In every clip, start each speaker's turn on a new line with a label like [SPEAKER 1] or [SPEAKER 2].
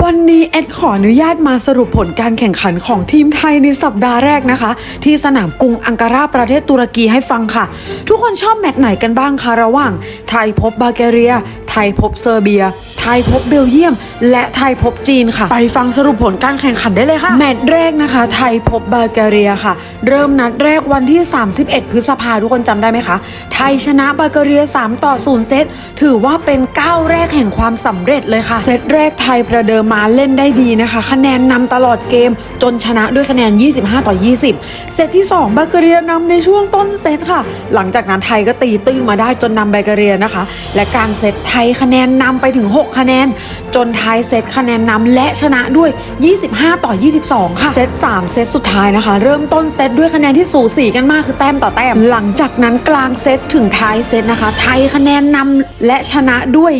[SPEAKER 1] วันนี้แอดขออนุญาตมาสรุปผลการแข่งขันของทีมไทยในสัปดาห์แรกนะคะ ที่สนามกรุงอังการาประเทศตุรกีให้ฟังค่ะ ทุกคนชอบแมตช์ไหนกันบ้างคะระหว่าง ไทยพบบาเกเรีย ไทยพบเซอร์เบีย ไทยพบเบลเยียม และไทยพบจีนค่ะ ไปฟังสรุปผลการแข่งขันได้เลยค่ะ แมตช์แรกนะคะ ไทยพบบาลแกเรียค่ะ เริ่มนัดแรกวันที่ 31 พฤษภาทุกคนจำได้ไหมคะ ไทยชนะบาลแกเรีย 3 ต่อ 0 เซต ถือว่าเป็นก้าวแรกแห่งความสำเร็จเลยค่ะ เซตแรกไทยประเดิมมาเล่นได้ดีนะคะ คะแนนนำตลอดเกมจนชนะด้วยคะแนน 25 ต่อ 20 เซตที่ 2 บาลแกเรียนำในช่วงต้นเซตค่ะ หลังจากนั้นไทยก็ตีตื้นมาได้จนนำบาลแกเรียนะคะ และกลางเซตไทยคะแนนนำไปถึง 6คะแนน จนท้ายเซตคะแนนนำและชนะด้วย 25 ต่อ 22 ค่ะ เซต 3 เซตสุดท้ายนะคะ เริ่มต้นเซตด้วยคะแนนที่สูสีกันมากคือแต้มต่อแต้ม หลังจากนั้นกลางเซตถึงท้ายเซตนะคะ ไทยคะแนนนำและชนะด้วย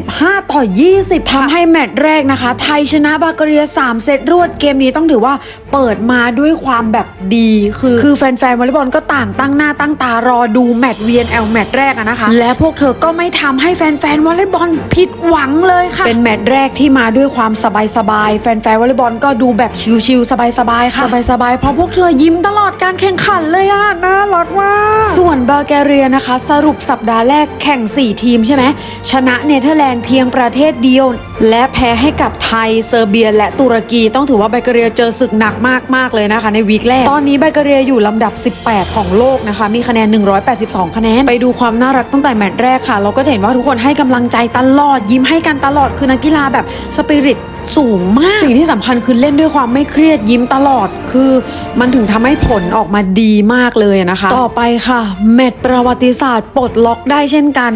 [SPEAKER 1] 25 ต่อ 20ทำให้แมตช์แรกนะคะ ไทยชนะบาลแกเรีย 3 เซตรวดเกมนี้ต้องถือว่าเปิดมาด้วยความแบบดีคือ คือแฟนๆวอลเลย์บอลก็ต่างตั้งหน้าตั้งตารอดูแมตช์ VNL แมตช์แรกอะนะคะ และพวกเธอก็ไม่ทำให้แฟนๆวอลเลย์บอลผิดหวังเลยค่ะ เป็นแมตช์แรกที่มาด้วยความสบายๆแฟนๆวอลเลย์บอลก็ดูแบบชิลๆสบายๆค่ะสบายๆเพราะพวกเธอยิ้มตลอดการแข่งขันเลยอะน่ารักมากส่วนบาลแกเรียนะคะ สรุปสัปดาห์แรกแข่ง 4 ทีมใช่ไหมชนะเนเธอร์แลนด์เพียงประเทศเดียว และแพ้ให้กับไทยเซอร์เบีย และตุรกี ต้องถือว่าไบาลแกเรียเจอศึกหนักมากๆเลยนะคะ ในวีคแรก ตอนนี้ไบาลแกเรียอยู่ลำดับ 18 ของโลกนะคะ มีคะแนน 182 คะแนน ไปดูความน่ารักตั้งแต่แมตช์แรกค่ะ เราก็จะเห็นว่าทุกคนให้กำลังใจตลอดยิ้มให้กันตลอดคือนักกีฬาแบบสปิริต สูงมาก สิ่งที่สำคัญคือเล่นด้วยความไม่เครียดยิ้มตลอด คือมันถึงทำให้ผลออกมาดีมากเลยนะคะ ต่อไปค่ะ แมตช์ประวัติศาสตร์ปลดล็อกได้เช่นกัน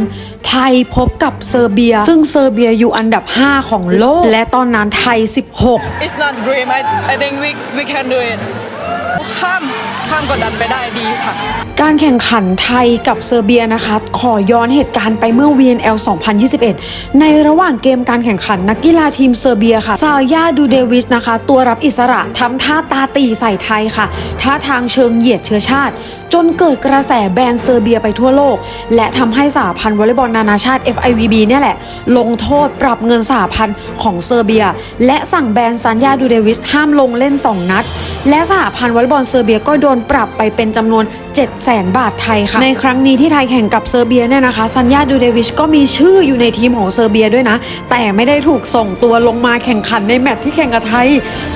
[SPEAKER 1] ไทยพบกับเซอร์เบีย ซึ่งเซอร์เบียอยู่อันดับ 5 ของโลก และตอนนั้นไทย 16
[SPEAKER 2] It's not dream I I think we we can do it ข้ามข้ามกดดันไปได้ดีค่ะ
[SPEAKER 1] การแข่งขันไทยกับเซอร์เบียนะคะ ขอย้อนเหตุการณ์ไปเมื่อ VNL 2021 ในระหว่างเกมการแข่งขันนักกีฬาทีมเซอร์เบียค่ะซาย่าดูเดวิสนะคะ ตัวรับอิสระทำท่าตาตีใส่ไทยค่ะ ท่าทางเชิงเหยียดเชื้อชาติ จนเกิดกระแสแบนเซอร์เบียไปทั่วโลก และทำให้สหพันธ์วอลเลย์บอลนานาชาติ FIVB เนี่ยแหละ ลงโทษปรับเงินสหพันธ์ของเซอร์เบีย และสั่งแบนซานยาดูเดวิสห้ามลงเล่น 2 นัด และสหพันธ์วอลเลย์บอลเซอร์เบียก็โดนปรับไปเป็นจำนวน7 0 0 0 0 บาทไทยค่ะ ในครั้งนี้ที่ไทยแข่งกับเซอร์เบียเนี่ยนะคะซันยาดูเดวิชก็มีชื่ออยู่ในทีมของเซอร์เบียด้วยนะ แต่ไม่ได้ถูกส่งตัวลงมาแข่งขันในแมตช์ที่แข่งกับไทย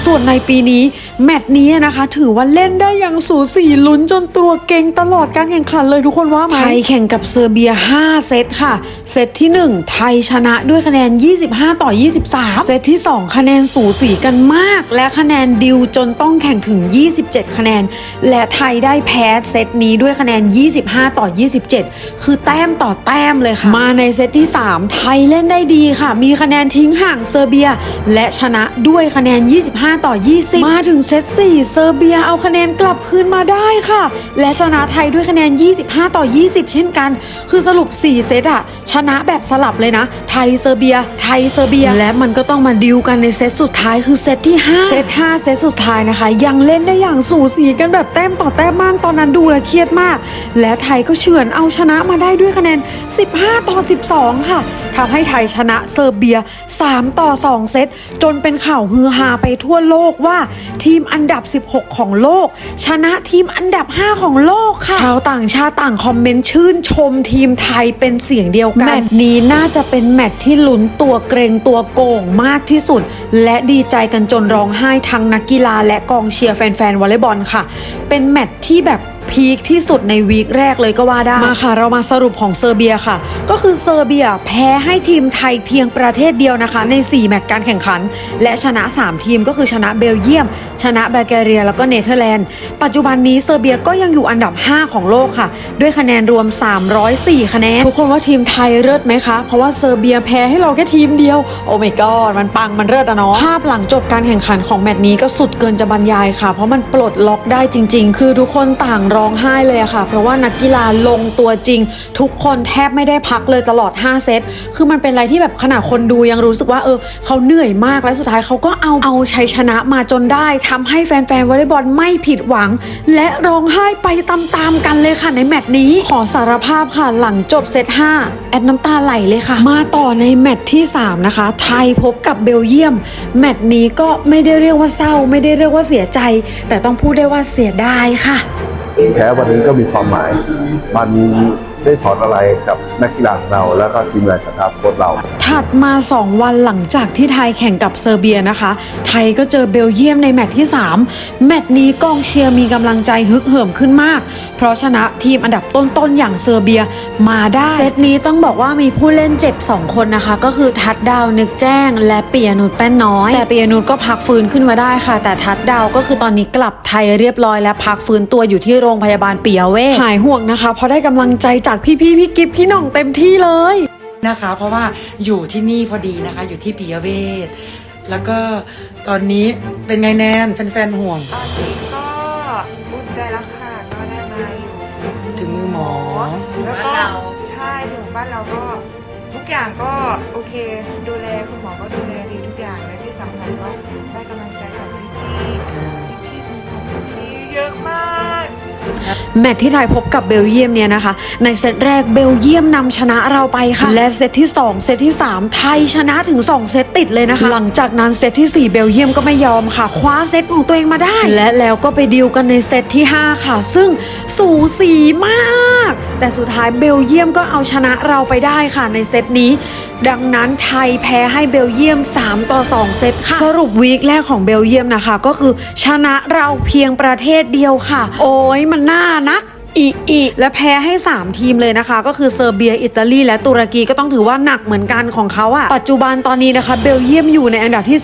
[SPEAKER 1] ส่วนในปีนี้แมตช์นี้นะคะ ถือว่าเล่นได้อย่างสูสีลุ้นจนตัวเก่งตลอดการแข่งขันเลยทุกคนว่าไหมไทยแข่งกับเซอร์เบีย 5 เซตค่ะ เซตที่ 1 ไทยชนะด้วยคะแนน 25 ต่อ 23 เซตที่ 2 คะแนนสูสีกันมาก และคะแนนดิวจนต้องแข่งถึง 27 คะแนน และไทยได้แพ้เซตนี้ด้วยคะแนน 25 ต่อ 27 คือแต้มต่อแต้มเลยค่ะ มาในเซตที่ 3 ไทยเล่นได้ดีค่ะ มีคะแนนทิ้งห่างเซอร์เบีย และชนะด้วยคะแนน 25 ต่อ 20 มาถึงเซต4เซอร์เบียเอาคะแนนกลับคืนมาได้ค่ะ และชนะไทยด้วยคะแนน 25 ต่อ 20 เช่นกัน คือสรุป 4 เซตอะชนะแบบสลับเลยนะ ไทยเซอร์เบีย ไทยเซอร์เบีย และมันก็ต้องมาดิวกันในเซตสุดท้ายคือเซตที่ 5 เซต5เซตสุดท้ายนะคะยังเล่นได้อย่างสูสีกันแบบแต้มต่อแต้มมากตอนนั้นดูแลวเครียดมาก และไทยก็เฉือนเอาชนะมาได้ด้วยคะแนน 15 ต่อ 12 ค่ะทำให้ไทยชนะเซอร์เบีย 3 ต่อ 2 เซต จนเป็นข่าวฮือฮาไปทั่วโลกว่าทีมอันดับ 16 ของโลก ชนะทีมอันดับ 5 ของโลกค่ะ ชาวต่างชาติต่างคอมเมนต์ชื่นชมทีมไทยเป็นเสียงเดียวกัน แมตช์นี้น่าจะเป็นแมตช์ที่ลุ้นตัวเกรงตัวโกงมากที่สุด และดีใจกันจนร้องไห้ทั้งนักกีฬาและกองเชียร์ชียร์แฟนๆวอลเลย์บอลค่ะ เป็นแมตช์ที่แบบ พีคที่สุดในวีคแรกเลยก็ว่าได้ มาค่ะ เรามาสรุปของเซอร์เบียค่ะ ก็คือเซอร์เบียแพ้ให้ทีมไทยเพียงประเทศเดียวนะคะ ใน 4 แมตช์การแข่งขัน และชนะ 3 ทีมก็คือชนะเบลเยียม ชนะแบลแกเรีย แล้วก็เนเธอร์แลนด์ ปัจจุบันนี้เซอร์เบียก็ยังอยู่อันดับ 5 ของโลกค่ะ ด้วยคะแนนรวม 304 คะแนน ทุกคนว่าทีมไทยเลิศไหมคะ เพราะว่าเซอร์เบียแพ้ให้เราแค่ทีมเดียว โอ้ my god มันปังมันเลิศอะเนาะ ภาพหลังจบการแข่งขันของแมตช์นี้ก็สุดเกินจะบรรยายค่ะ เพราะมันปลดล็อกได้จริง ๆ คือทุกคนต่างรร้องไห้เลยอะค่ะ เพราะว่านักกีฬาลงตัวจริง ทุกคนแทบไม่ได้พักเลยตลอด 5 เซต คือมันเป็นอะไรที่แบบขนาดคนดูยังรู้สึกว่าเออเขาเหนื่อยมากและสุดท้ายเขาก็เอาเอาชัยชนะมาจนได้ทำให้แฟนๆวอลเลย์บอลไม่ผิดหวัง และร้องไห้ไปตามๆกันเลยค่ะในแมตช์นี้ขอสารภาพค่ะหลังจบเซต5แอดน้ำตาไหลเลยค่ะ มาต่อในแมตช์ที่ 3 นะคะ ไทยพบกับเบลเยียม แมตช์นี้ก็ไม่ได้เรียกว่าเศร้า ไม่ได้เรียกว่าเสียใจ แต่ต้องพูดได้ว่าเสียดายค่ะ
[SPEAKER 3] แพ้วันนี้ก็มีความหมาย มัน ได้สอนอะไรกับนักกีฬาของเรา แล้วก็ทีมงานสตาฟโค้ชเรา
[SPEAKER 1] ถัดมา 2 วันหลังจากที่ไทยแข่งกับเซอร์เบียนะคะ ไทยก็เจอเบลเยียมในแมตช์ที่ 3 แมตช์นี้กองเชียร์มีกำลังใจฮึกเหิมขึ้นมาก เพราะชนะทีมอันดับต้นๆอย่างเซอร์เบียมาได้ เซตนี้ต้องบอกว่ามีผู้เล่นเจ็บ 2 คนนะคะ ก็คือทัดดาวนึกแจ้ง และเปียนุชแป้นน้อย แต่เปียนุชก็พักฟื้นขึ้นมาได้ค่ะ แต่ทัดดาวก็คือตอนนี้กลับไทยเรียบร้อย และพักฟื้นตัวอยู่ที่โรงพยาบาลปิยเวชหายห่วงนะคะเพราะได้กำลังใจจากพี่ๆพี่กิฟพี่หน่องเต็มที่เลย
[SPEAKER 4] นะคะ เพราะว่าอยู่ที่นี่พอดีนะคะ อยู่ที่ปิยเวทแล้วก็ตอนนี้เป็นไงแนนแฟนๆห่วง
[SPEAKER 5] ตอนนี้ก็อุ่นใจแล้วค่ะก็ได้มาอยู่
[SPEAKER 4] ถึงมือหมอ
[SPEAKER 5] แล้วก็ใช่ถึงบ้านเราก็ทุกอย่างก็โอเค ดูแลคุณหมอก็ดูแลดีทุกอย่างเลยที่สำคัญก็ได้กำลังใจจากพี่ๆพี่ๆของพี่เยอะมาก
[SPEAKER 1] แมตช์ที่ไทยพบกับเบลเยียมเนี่ยนะคะ ในเซตแรกเบลเยียมนำชนะเราไปค่ะ และเซตที่ 2 เซตที่ 3 ไทยชนะถึง 2 เซตติดเลยนะคะ หลังจากนั้นเซตที่ 4 เบลเยียมก็ไม่ยอมค่ะ คว้าเซตของตัวเองมาได้ และแล้วก็ไปดิวกันในเซตที่ 5 ค่ะ ซึ่งสูสีมาก แต่สุดท้ายเบลเยียมก็เอาชนะเราไปได้ค่ะในเซตนี้ ดังนั้นไทยแพ้ให้เบลเยียม 3 ต่อ 2 เซตค่ะ สรุปวีคแรกของเบลเยียมนะคะ ก็คือชนะเราเพียงประเทศเดียวค่ะ โอ้ยมันน่านัก อีอีและแพ้ให้ 3 ทีมเลยนะคะ ก็คือเซอร์เบีย อิตาลี และตุรกีก็ต้องถือว่าหนักเหมือนกันของเขาอะปัจจุบันตอนนี้นะคะ เบลเยียมอยู่ในอันดับที่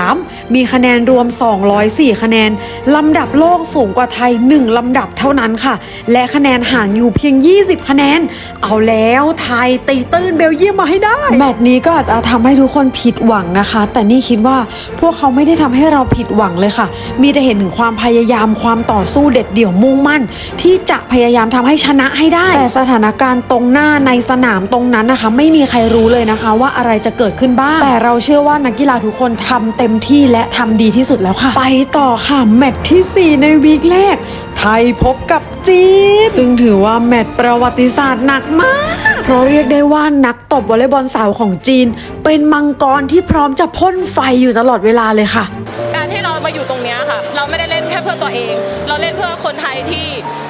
[SPEAKER 1] 13 มีคะแนนรวม 204 คะแนน ลำดับโลกสูงกว่าไทย 1 ลำดับเท่านั้นค่ะ และคะแนนห่างอยู่เพียง 20 คะแนน เอาแล้วไทยตีตื้นเบลเยียมมาให้ได้ แมตช์นี้ก็อาจจะทำให้ทุกคนผิดหวังนะคะ แต่นี่คิดว่าพวกเขาไม่ได้ทำให้เราผิดหวังเลยค่ะ มีแต่เห็นถึงความพยายามความต่อสู้เด็ดเดี่ยวมุ่งมั่น ที่จะพยายามทำให้ชนะให้ได้ แต่สถานการณ์ตรงหน้าในสนามตรงนั้นนะคะ ไม่มีใครรู้เลยนะคะ ว่าอะไรจะเกิดขึ้นบ้าง แต่เราเชื่อว่านักกีฬาทุกคนทำเต็มที่และทำดีที่สุดแล้วค่ะ ไปต่อค่ะแมตช์ที่ 4 ในวีคแรก ไทยพบกับจีน ซึ่งถือว่าแมตช์ประวัติศาสตร์หนักมากเพราะเรียกได้ว่านักตบวอลเลย์บอลสาวของจีน เป็นมังกรที่พร้อมจะพ่นไฟอยู่ตลอดเวลาเลยค่ะ
[SPEAKER 2] การที่เรามาอยู่ตรงนี้ค่ะ เราไม่ได้เล่นแค่เพื่อตัวเอง เราเล่นเพื่อคนไทยที่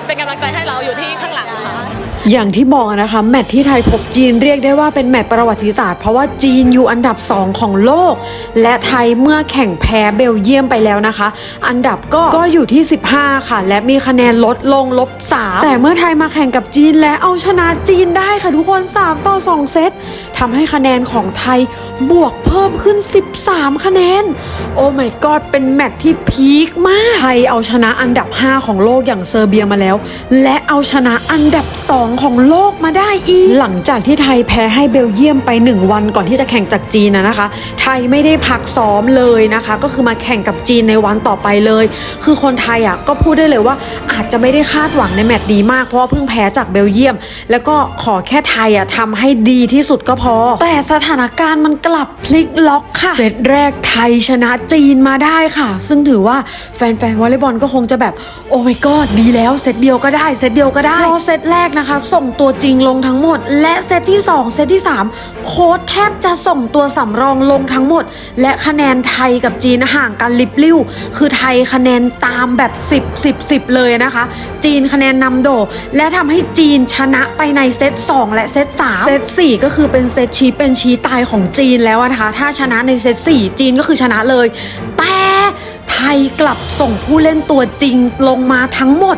[SPEAKER 2] เป็นกำลังใจให้เราอยู่ที่ข้างหลังค่ะ
[SPEAKER 1] อย่างที่บอกนะคะ แมตช์ที่ไทยพบจีนเรียกได้ว่าเป็นแมตช์ประวัติศาสตร์เพราะว่าจีนอยู่อันดับ 2 ของโลก และไทยเมื่อแข่งแพ้เบลเยียมไปแล้วนะคะ อันดับก็ก็อยู่ที่ 15 ค่ะ และมีคะแนนลดลงลบ3แต่เมื่อไทยมาแข่งกับจีนและเอาชนะจีนได้ค่ะทุกคน 3 ต่อ 2 เซตทำให้คะแนนของไทยบวกเพิ่มขึ้น 13 คะแนน โอ้ my god เป็นแมตช์ที่พีคมาก ไทยเอาชนะอันดับ 5 ของโลกอย่างเซอร์เบียมาแล้ว และเอาชนะอันดับ 2ของโลกมาได้อีก หลังจากที่ไทยแพ้ให้เบลเยียมไป 1 วันก่อนที่จะแข่งจากจีนนะนะคะ ไทยไม่ได้พักซ้อมเลยนะคะ ก็คือมาแข่งกับจีนในวันต่อไปเลย คือคนไทยอะก็พูดได้เลยว่าอาจจะไม่ได้คาดหวังในแมตช์นี้มากเพราะว่าเพิ่งแพ้จากเบลเยียม แล้วก็ขอแค่ไทยอะทำให้ดีที่สุดก็พอ แต่สถานการณ์มันกลับพลิกล็อกค่ะเซตแรกไทยชนะจีนมาได้ค่ะ ซึ่งถือว่าแฟนๆวอลเลย์บอลก็คงจะแบบโอ้ my god ดีแล้วเซตเดียวก็ได้เซตเดียวก็ได้เพราะเซตแรกนะคะส่งตัวจริงลงทั้งหมด และเซตที่ 2 เซตที่ 3 โค้ดแทบจะส่งตัวสำรองลงทั้งหมด และคะแนนไทยกับจีนห่างกันลิบลิ่ว คือไทยคะแนนตามแบบ 10 10 10 เลยนะคะ จีนคะแนนนำโดดและทำให้จีนชนะไปในเซต2 และเซต3เซต4 ก็คือเป็นเซตชี้เป็นชี้ตายของจีนแล้วนะคะ ถ้าชนะในเซต4 จีนก็คือชนะเลย แต่ไทยกลับส่งผู้เล่นตัวจริงลงมาทั้งหมด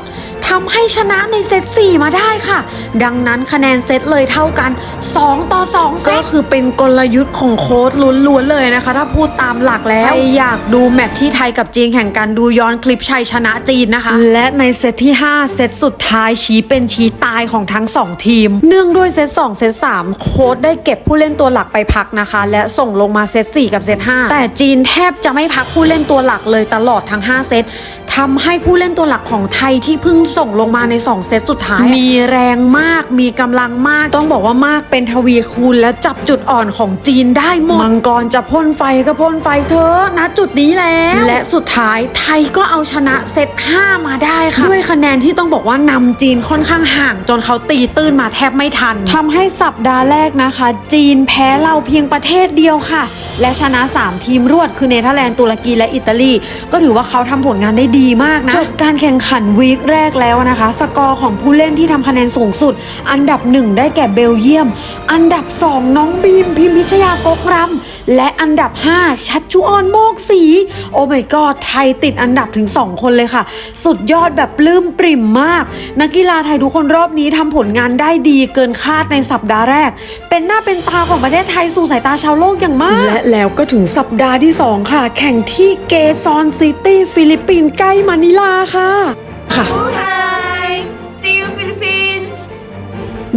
[SPEAKER 1] ทำให้ชนะในเซต4มาได้ค่ะ ดังนั้นคะแนนเซตเลยเท่ากัน 2 ต่อ 2 เซตก็คือเป็นกลยุทธ์ของโค้ดล้วนๆเลยนะคะ ถ้าพูดตามหลักแล้วใครอยากดูแมตช์ที่ไทยกับจีนแข่งกันดูย้อนคลิปชัยชนะจีนนะคะ และในเซตที่ 5 เซตสุดท้ายชี้เป็นชี้ตายของทั้ง 2 ทีม เนื่องด้วยเซต2เซต3 โค้ดได้เก็บผู้เล่นตัวหลักไปพักนะคะ และส่งลงมาเซต4กับเซต5แต่จีนแทบจะไม่พักผู้เล่นตัวหลักเลยตลอดทั้ง 5 เซตททำให้ผู้เล่นตัวหลักของไทยที่เพิ่งส่งลงมาใน 2 เซตสุดท้าย มีแรงมากมีกำลังมาก ต้องบอกว่ามากเป็นทวีคูณและจับจุดอ่อนของจีนได้หมดมังกรจะพ่นไฟก็พ่นไฟเธอะณจุดนี้แล้ว และสุดท้ายไทยก็เอาชนะเซต5มาได้ค่ะ ด้วยคะแนนที่ต้องบอกว่านำจีนค่อนข้างห่างจนเขาตีตื้นมาแทบไม่ทันทำให้สัปดาห์แรกนะคะ จีนแพ้เราเพียงประเทศเดียวค่ะ และชนะ 3 ทีมรวดคือเนเธอร์แลนด์ตุรกีและอิตาลี ก็ถือว่าเขาทำผลงานได้ดีมากนะจบการแข่งขันวีคแรกแล้วนะคะ สกอร์ของผู้เล่นที่ทำคะแนนสูงสุด อันดับ 1 ได้แก่เบลเยียม อันดับ 2 น้องบีมพิมพิชยากกรำและอันดับ 5 ชัดชุออนโมกสี โอ้ my god ไทยติดอันดับถึง 2 คนเลยค่ะ สุดยอดแบบปลื้มปริ่มมาก นักกีฬาไทยทุกคนรอบนี้ทำผลงานได้ดีเกินคาดในสัปดาห์แรก เป็นหน้าเป็นตาของประเทศไทยสู่สายตาชาวโลกอย่างมาก และแล้วก็ถึงสัปดาห์ที่ 2 ค่ะ แข่งที่เกซอนซิตี้ฟิลิปปินส์ใกล้มะนิลาค่ะ ค่ะ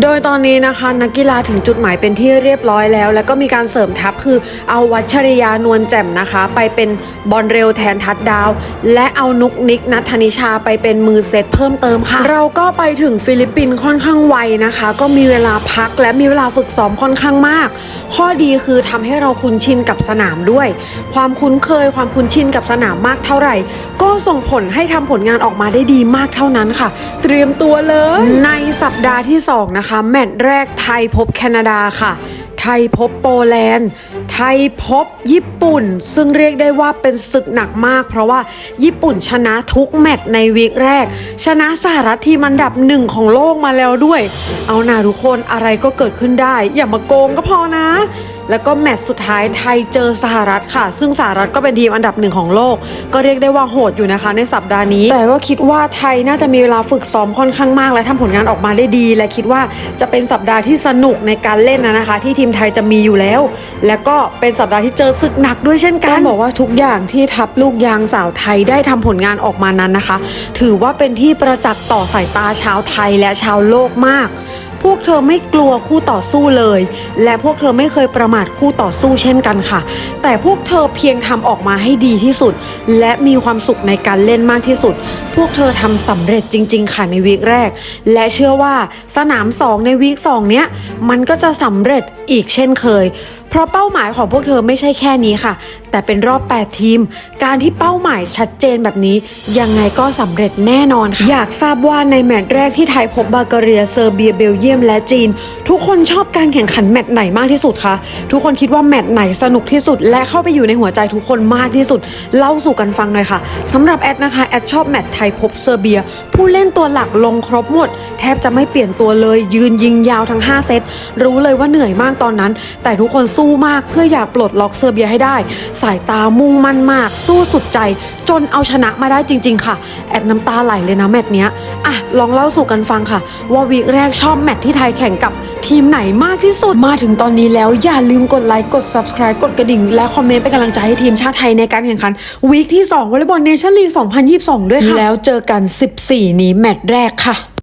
[SPEAKER 1] โดยตอนนี้นะคะ นักกีฬาถึงจุดหมายเป็นที่เรียบร้อยแล้ว แล้วก็มีการเสริมทัพคือเอาวัชริยานวลแจ่มนะคะ ไปเป็นบอลเร็วแทนทัดดาว และเอานุกนิกนัทธนิชาไปเป็นมือเซตเพิ่มเติมค่ะ เราก็ไปถึงฟิลิปปินส์ค่อนข้างไวนะคะ ก็มีเวลาพักและมีเวลาฝึกซ้อมค่อนข้างมาก ข้อดีคือทำให้เราคุ้นชินกับสนามด้วย ความคุ้นเคยความคุ้นชินกับสนามมากเท่าไหร่ ก็ส่งผลให้ทำผลงานออกมาได้ดีมากเท่านั้นค่ะ เตรียมตัวเลย ในสัปดาห์ที่2นะคะแมตช์แรกไทยพบแคนาดาค่ะ ไทยพบโปแลนด์ ไทยพบญี่ปุ่น ซึ่งเรียกได้ว่าเป็นศึกหนักมาก เพราะว่าญี่ปุ่นชนะทุกแมตช์ในวีคแรก ชนะสหรัฐทีมอันดับหนึ่งของโลกมาแล้วด้วย เอาหนาทุกคนอะไรก็เกิดขึ้นได้ อย่ามาโกงก็พอนะ แล้วก็แมตช์สุดท้ายไทยเจอสหรัฐค่ะ ซึ่งสหรัฐก็เป็นทีมอันดับหนึ่งของโลก ก็เรียกได้ว่าโหดอยู่นะคะ ในสัปดาห์นี้ แต่ก็คิดว่าไทยน่าจะมีเวลาฝึกซ้อมค่อนข้างมาก และทำผลงานออกมาได้ดี และคิดว่าจะเป็นสัปดาห์ที่สนุกในการเล่นนะคะ ที่ทีมไทยจะมีอยู่แล้ว แล้วก็เป็นสัปดาห์ที่เจอศึกหนักด้วยเช่นกันบอกว่าทุกอย่างที่ทัพลูกยางสาวไทยได้ทำผลงานออกมานั้นนะคะ ถือว่าเป็นที่ประจักษ์ต่อสายตาชาวไทยและชาวโลกมาก พวกเธอไม่กลัวคู่ต่อสู้เลย และพวกเธอไม่เคยประมาทคู่ต่อสู้เช่นกันค่ะ แต่พวกเธอเพียงทำออกมาให้ดีที่สุด และมีความสุขในการเล่นมากที่สุด พวกเธอทำสำเร็จจริง ๆ ค่ะในวีคแรก และเชื่อว่าสนาม 2 ในวีค2เนี้ยมันก็จะสำเร็จ อีกเช่นเคย เพราะเป้าหมายของพวกเธอไม่ใช่แค่นี้ค่ะ แต่เป็นรอบ 8 ทีม การที่เป้าหมายชัดเจนแบบนี้ ยังไงก็สำเร็จแน่นอนค่ะอยากทราบว่าในแมตช์แรกที่ไทยพบบาลกเรียเซอร์เบียเบลเยียมและจีน ทุกคนชอบการแข่งขันแมตช์ไหนมากที่สุดคะทุกคนคิดว่าแมตช์ไหนสนุกที่สุด และเข้าไปอยู่ในหัวใจทุกคนมากที่สุด เล่าสู่กันฟังหน่อยค่ะสำหรับแอดนะคะแอดชอบแมตช์ไทยพบเซอร์เบีย ผู้เล่นตัวหลักลงครบหมด แทบจะไม่เปลี่ยนตัวเลย ยืนยิงยาวทั้ง 5 เซตรู้เลยว่าเหนื่อยมากตอนนั้น แต่ทุกคนสู้มากเพื่ออยากปลดล็อกเซอร์เบียให้ได้ สายตามุ่งมั่นมาก สู้สุดใจ จนเอาชนะมาได้จริง ๆ ค่ะ แอบน้ำตาไหลเลยนะแมตช์เนี้ยอะลองเล่าสู่กันฟังค่ะ ว่าวีคแรกชอบแมตช์ที่ไทยแข่งกับทีมไหนมากที่สุดมาถึงตอนนี้แล้วอย่าลืมกดไลค์กด subscribe กดกระดิ่ง และคอมเมนต์เป็นกำลังใจให้ทีมชาติไทยในการแข่งขันวีคที่2วอลเลย์บอลเนชั่นลีก2022 ด้วยค่ะแล้วเจอกัน 14 นี้แมตช์แรกค่ะ